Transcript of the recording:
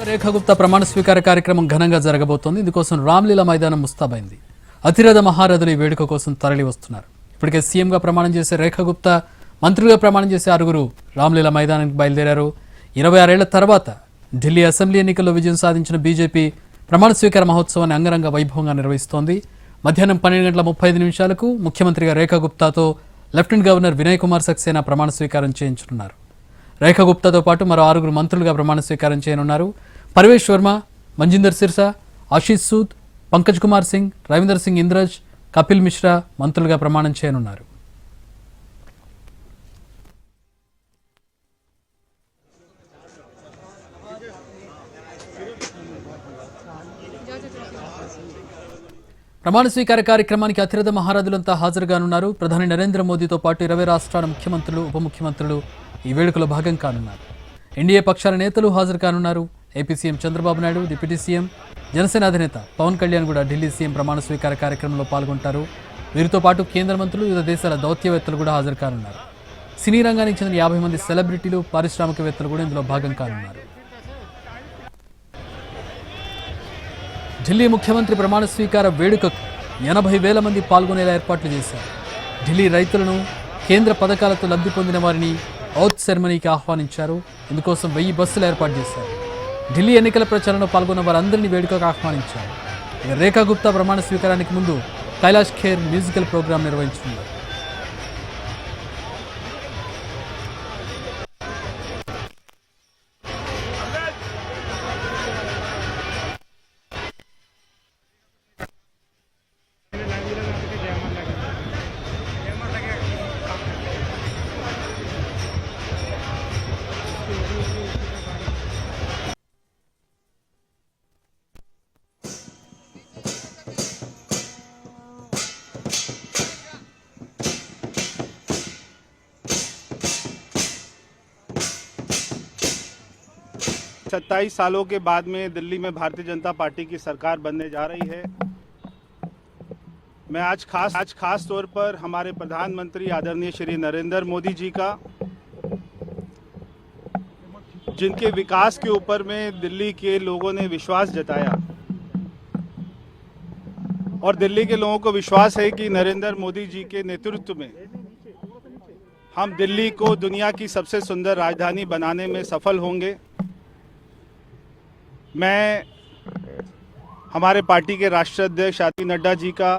రేఖాగుప్త ప్రమాణ స్వీకార కార్యక్రమం ఘనంగా జరగబోతోంది. ఇందుకోసం రామ్లీలా మైదానం ముస్తాబైంది. అతిరథ మహారథులు ఈ వేడుక కోసం తరలి వస్తున్నారు. ఇప్పటికే సీఎంగా ప్రమాణం చేసే రేఖాగుప్త మంత్రిగా మంత్రులుగా ప్రమాణం చేసే ఆరుగురు రామ్లీలా మైదానానికి బయలుదేరారు. ఇరవై ఆరేళ్ళ తర్వాత ఢిల్లీ అసెంబ్లీ ఎన్నికల్లో విజయం సాధించిన బీజేపీ ప్రమాణ స్వీకార మహోత్సవాన్ని అంగరంగ వైభవంగా నిర్వహిస్తోంది. మధ్యాహ్నం పన్నెండు గంటల ముప్పై ఐదు నిమిషాలకు ముఖ్యమంత్రిగా రేఖాగుప్తాతో లెఫ్టినెంట్ గవర్నర్ వినయ్ కుమార్ సక్సేనా ప్రమాణ స్వీకారం చేయించనున్నారు. రేఖా గుప్తాతో పాటు మరో ఆరుగురు మంత్రులుగా ప్రమాణ స్వీకారం చేయనున్నారు. పరవేష్ వర్మ మంజిందర్ సిర్సా ఆశీష్ సూద్ పంకజ్ కుమార్ సింగ్ రవీందర్ సింగ్ ఇంద్రజ్ కపిల్ మిశ్రా మంత్రులుగా ప్రమాణం చేయనున్నారు. ప్రమాణ స్వీకార కార్యక్రమానికి అతిరథ మహారాజులంతా హాజరుగానున్నారు. ప్రధాని నరేంద్ర మోదీతో పాటు ఇరవై రాష్ట్రాల ముఖ్యమంత్రులు ఉప ముఖ్యమంత్రులు ఈ వేడుకలో భాగం కానున్నారు. ఎన్డీఏ పక్షాల నేతలు హాజరు కానున్నారు. AP CM Chandrababu Naidu deputy CM Janasena అధినేత పవన్ కళ్యాణ్ కూడా ఢిల్లీ సీఎం ప్రమాణ స్వీకార కార్యక్రమంలో పాల్గొంటారు. వీరితో పాటు కేంద్ర మంత్రులు వివిధ దేశాల దౌత్యవేత్తలు కూడా హాజరు కానున్నారు. సినీ రంగానికి చెందిన యాభై మంది సెలబ్రిటీలు పారిశ్రామికవేత్తలు కూడా ఇందులో భాగం కానున్నారు. ఢిల్లీ ముఖ్యమంత్రి ప్రమాణ స్వీకార వేడుకకు ఎనభై వేల మంది పాల్గొనేలా ఏర్పాట్లు చేశారు. ఢిల్లీ రైతులను కేంద్ర పథకాలతో లబ్ధి పొందిన వారిని ఔత్ సెరమనీకి ఆహ్వానించారు. ఇందుకోసం వెయ్యి బస్సులు ఏర్పాటు చేశారు. ఢిల్లీ ఎన్నికల ప్రచారంలో పాల్గొన్న వారందరినీ వేడుకకు ఆహ్వానించారు. రేఖా గుప్తా ప్రమాణ స్వీకారానికి ముందు కైలాష్ ఖేర్ మ్యూజికల్ ప్రోగ్రాం నిర్వహించుకున్నారు सत्ताईस सालों के बाद में दिल्ली में भारतीय जनता पार्टी की सरकार बनने जा रही है। मैं आज खास आज खास तौर पर हमारे प्रधानमंत्री आदरणीय श्री नरेंद्र मोदी जी का, जिनके विकास के ऊपर में दिल्ली के लोगों ने विश्वास जताया। और दिल्ली के लोगों को विश्वास है कि नरेंद्र मोदी जी के नेतृत्व में हम दिल्ली को दुनिया की सबसे सुंदर राजधानी बनाने में सफल होंगे। मैं हमारे पार्टी के राष्ट्रीय अध्यक्ष आदि नड्डा जी का